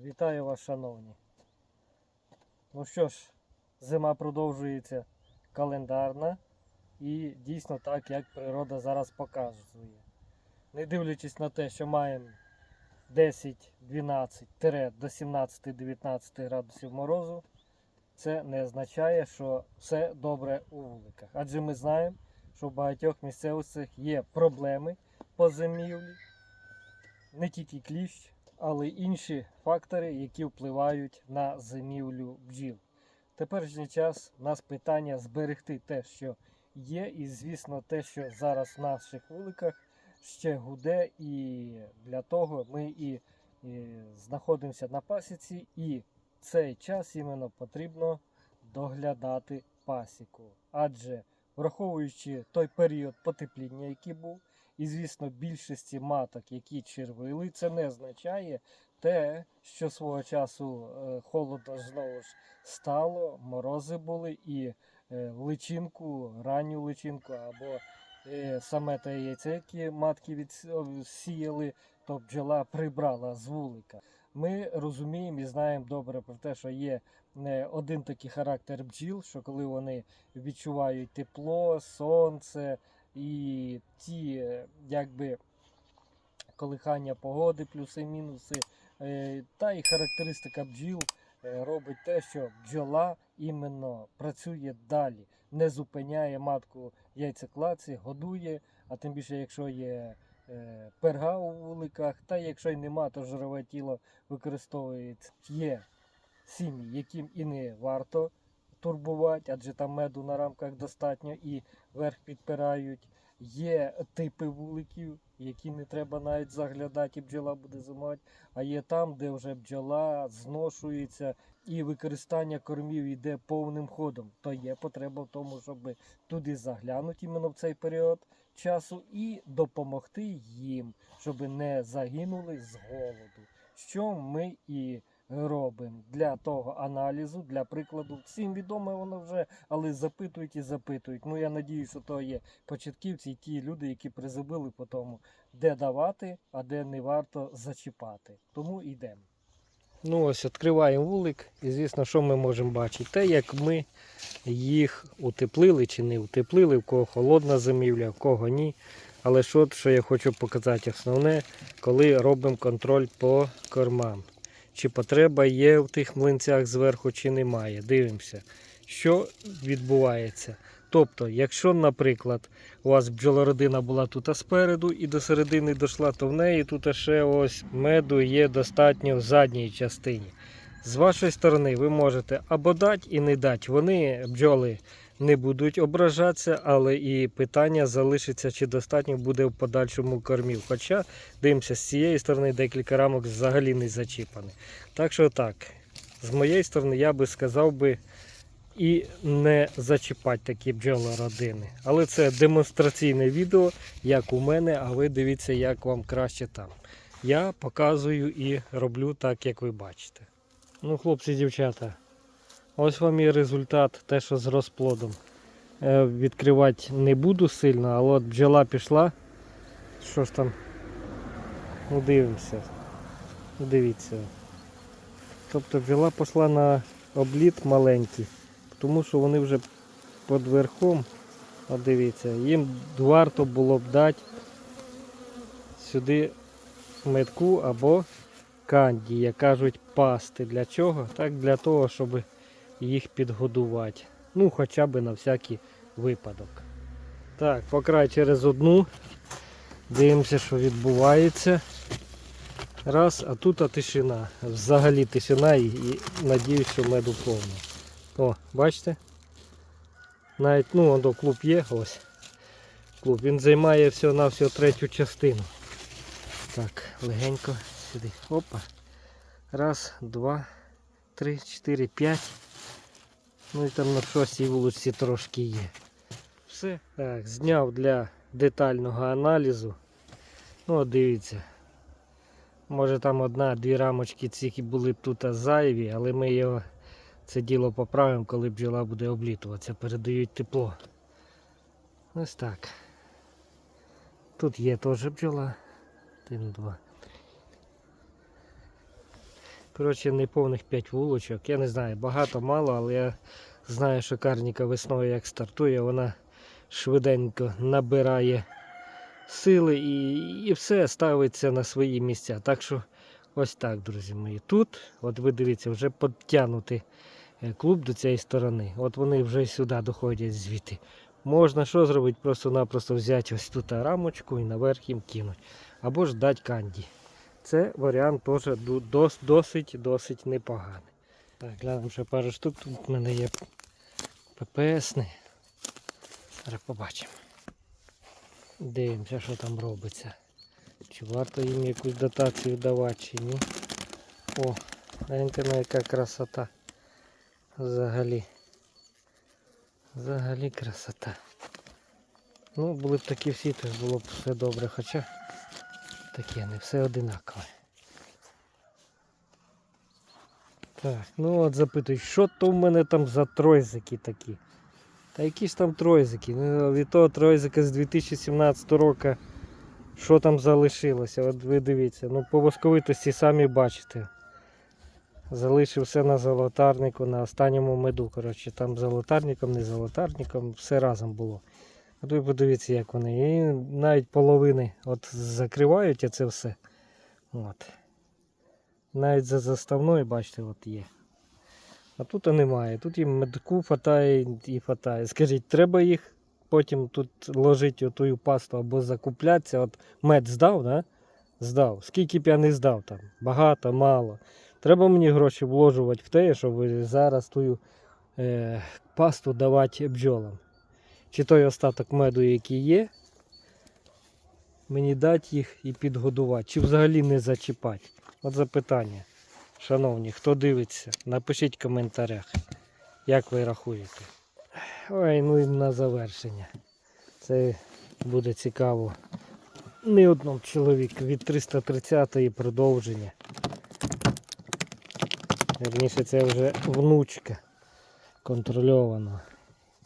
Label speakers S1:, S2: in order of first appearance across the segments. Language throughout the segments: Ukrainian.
S1: Вітаю вас, шановні. Ну що ж, зима продовжується календарна і дійсно так, як природа зараз показує. Не дивлячись на те, що маємо 10, 12 тире до 17-19 градусів морозу, це не означає, що все добре у вуликах. Адже ми знаємо, що в багатьох місцевостях є проблеми по зимівлі, не тільки кліщ, але інші фактори, які впливають на зимівлю бджіл. Теперішній час у нас питання зберегти те, що є, і звісно, те, що зараз в наших вуликах ще гуде, і для того ми і, і знаходимося на пасіці, і цей час іменно потрібно доглядати пасіку. Адже враховуючи той період потепління, який був, і, звісно, більшості маток, які червили, це не означає те, що свого часу е, холодно знову ж стало, морози були і е, личинку, ранню личинку або е, саме те яйце, яке матки відсіяли, то бджола прибрала з вулика. Ми розуміємо і знаємо добре про те, що є один такий характер бджіл, що коли вони відчувають тепло, сонце і ті, е, якби колихання погоди, плюси, мінуси, е, та і характеристика бджіл е, робить те, що бджола іменно працює далі, не зупиняє матку яйцекладці, годує, а тим більше, якщо є е, перга у вуликах, та якщо й нема, то жирове тіло використовується. Є сім'ї, яким і не варто турбувати, адже там меду на рамках достатньо і верх підпирають. Є типи вуликів, які не треба навіть заглядати, і бджола буде зимувати. А є там, де вже бджола зношується і використання кормів йде повним ходом. То є потреба в тому, щоб туди заглянути іменно в цей період часу і допомогти їм, щоб не загинули з голоду. Що ми і робимо для того аналізу, для прикладу. Всім відоме воно вже, але запитують і запитують. Ну я надію, що то є початківці і ті люди, які призабили по тому, де давати, а де не варто зачіпати. Тому йдемо. Ну ось відкриваємо вулик, і звісно, що ми можемо бачити? Те, як ми їх утеплили чи не утеплили, в кого холодна зимівля, в кого ні. Але що, що я хочу показати основне, коли робимо контроль по кормам. Чи потреба є в тих млинцях зверху, чи немає. Дивимося, що відбувається. Тобто, якщо, наприклад, у вас бджолородина була тут спереду і до середини дійшла, то в неї тут ще ось меду є достатньо в задній частині. З вашої сторони ви можете або дати і не дати. Вони бджоли не будуть ображатися, але і питання залишиться, чи достатньо буде в подальшому кормів. Хоча дивимося, з цієї сторони декілька рамок взагалі не зачіпані. Так що так, з моєї сторони я би сказав би і не зачіпати такі бджолородини. Але це демонстраційне відео, як у мене, а ви дивіться, як вам краще там. Я показую і роблю так, як ви бачите. Ну, хлопці, дівчата, ось вам і результат, те, що з розплодом. Е, Відкривати не буду сильно, але от бджола пішла. Що ж там? Ну, дивимося. Дивіться. Тобто бджола пішла на обліт маленький, тому що вони вже під верхом. От дивіться, їм варто було б дати сюди метку або канді, як кажуть, пасти. Для чого? Так для того, щоб їх підгодувати. Ну, хоча б на всякий випадок. Так, по край через одну. Дивимося, що відбувається. Раз, а тут а тишина. Взагалі тишина і, і надіюсь, що меду повно. О, бачите? Навіть, ну, воно клуб є, ось. Клуб. Він займає всього на всього третю частину. Так, легенько сюди. Опа. Раз, два, три, чотири, п'ять. Ну і там на шостій вулиці трошки є. Все. Так, зняв для детального аналізу. Ну, дивіться. Може там одна-дві рамочки ці були б тут зайві, але ми його це діло поправимо, коли бджола буде облітуватися. Передають тепло. Ось так. Тут є теж бджола. Один, два. Коротше, неповних 5 вулочок. Я не знаю, багато, мало, але я знаю, що карніка весною як стартує, вона швиденько набирає сили і, і все ставиться на свої місця. Так що ось так, друзі мої. Тут, от ви дивіться, вже підтягнутий е, клуб до цієї сторони. От вони вже сюди доходять звідти. Можна що зробити? Просто-напросто взяти ось тут рамочку і наверх їм кинуть. Або ж дати канді. Це варіант теж досить досить непоганий. Так, глянемо ще пару штук. Тут в мене є ППСний. Зараз побачимо. Дивимося, що там робиться. Чи варто їм якусь дотацію давати, чи ні. О, гляньте на яка красота. Взагалі. Взагалі красота. Ну, були б такі всі, то було б все добре, хоча таке не все одинакове. Так, ну от запитують, що то в мене там за тройзики такі. Та які ж там тройзики? Ну, від того тройзика з 2017 року, що там залишилося? От ви дивіться, ну по восковитості самі бачите. Залишився на золотарнику, на останньому меду. Коротше, там золотарником, не золотарником, все разом було. От ви подивіться, як вони. І навіть половини от закривають це все. От. Навіть за заставною, бачите, от є. А тут немає. Тут їм медку хватає і хватає. Скажіть, треба їх потім тут ложити отую пасту або закуплятися. От мед здав, да? Здав. Скільки б я не здав там? Багато, мало. Треба мені гроші вложувати в те, щоб зараз тую е, пасту давати бджолам. Чи той остаток меду, який є, мені дати їх і підгодувати, чи взагалі не зачіпати. От запитання. Шановні, хто дивиться, напишіть в коментарях, як ви рахуєте. Ой, ну і на завершення. Це буде цікаво. Не одному чоловіку від 330 продовження. Верніше це вже внучка контрольована.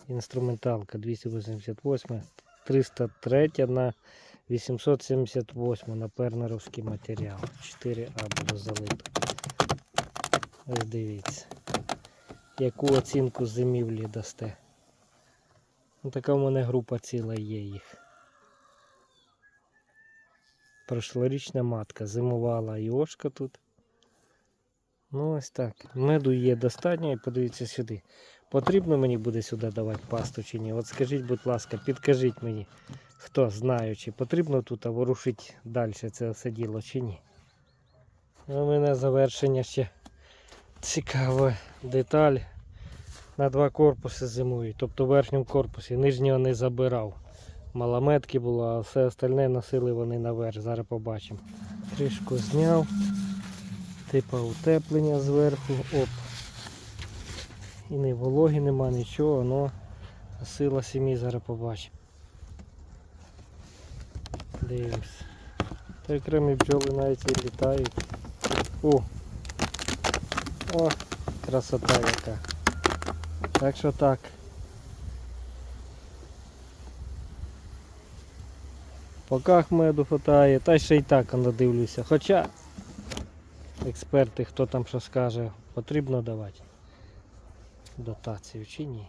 S1: Інструменталка 288, 303 на 878 на пернеровський матеріал. 4А було залито. Ось дивіться. Яку оцінку зимівлі дасте. Ну, така в мене група ціла є їх. Прошлорічна матка зимувала і ошка тут. Ну ось так. Меду є достатньо і подивіться сюди. Потрібно мені буде сюди давати пасту чи ні? От скажіть, будь ласка, підкажіть мені, хто знає, чи потрібно тут ворушити далі це все діло чи ні. У мене завершення ще цікава деталь. На два корпуси зимують. Тобто в верхньому корпусі нижнього не забирав. Малометки було, а все остальне носили вони наверх. Зараз побачимо. Кришку зняв. Типа утеплення зверху. Оп. І не вологи нема, нічого, но сила сім'ї зараз побачимо. Дивимось. Та окремі бджоли навіть і літають. О! О, красота яка. Так що так. Поках меду хватає, та ще й так надивлюся. Хоча експерти, хто там що скаже, потрібно давати дотацію чи ні.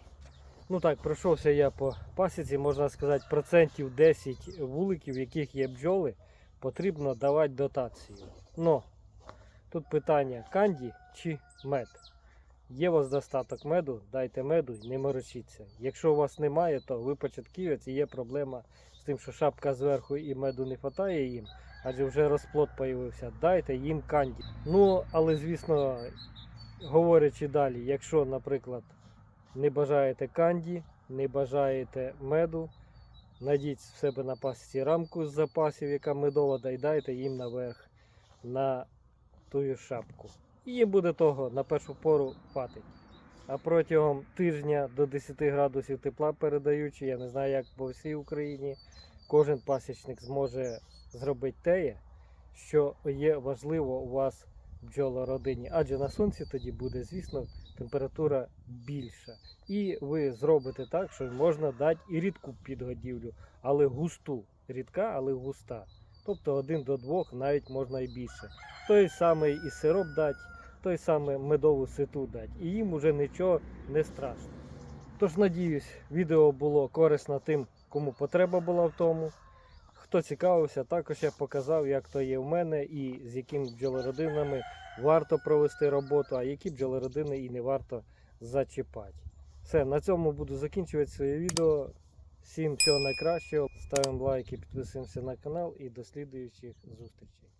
S1: Ну так, пройшовся я по пасіці, можна сказати, процентів 10 вуликів, в яких є бджоли, потрібно давати дотацію. Но тут питання канді чи мед. Є у вас достаток меду, дайте меду і не морочіться. Якщо у вас немає, то ви початківець і є проблема з тим, що шапка зверху і меду не вистачає їм, адже вже розплод появився. Дайте їм канді. Ну, але звісно, говорячи далі, якщо, наприклад, не бажаєте канді, не бажаєте меду, найдіть в себе на пасіці рамку з запасів, яка медова, й дайте їм наверх на тую шапку. І їм буде того на першу пору хватить. А протягом тижня до 10 градусів тепла передаючи, я не знаю, як по всій Україні, кожен пасічник зможе зробити те, що є важливо у вас в бджолородині. Адже на сонці тоді буде, звісно, температура більша. І ви зробите так, що можна дати і рідку підгодівлю, але густу. Рідка, але густа. Тобто один до двох навіть можна і більше. Той самий і сироп дати, той саме медову ситу дати. І їм уже нічого не страшно. Тож надіюсь, відео було корисно тим, кому потреба була в тому. Хто цікавився, також я показав, як то є в мене і з якими бджолородинами варто провести роботу, а які бджолородини і не варто зачіпати. Все, на цьому буду закінчувати своє відео. Всім всього найкращого. Ставимо лайки, підписуємося на канал і до слідуючих зустрічей.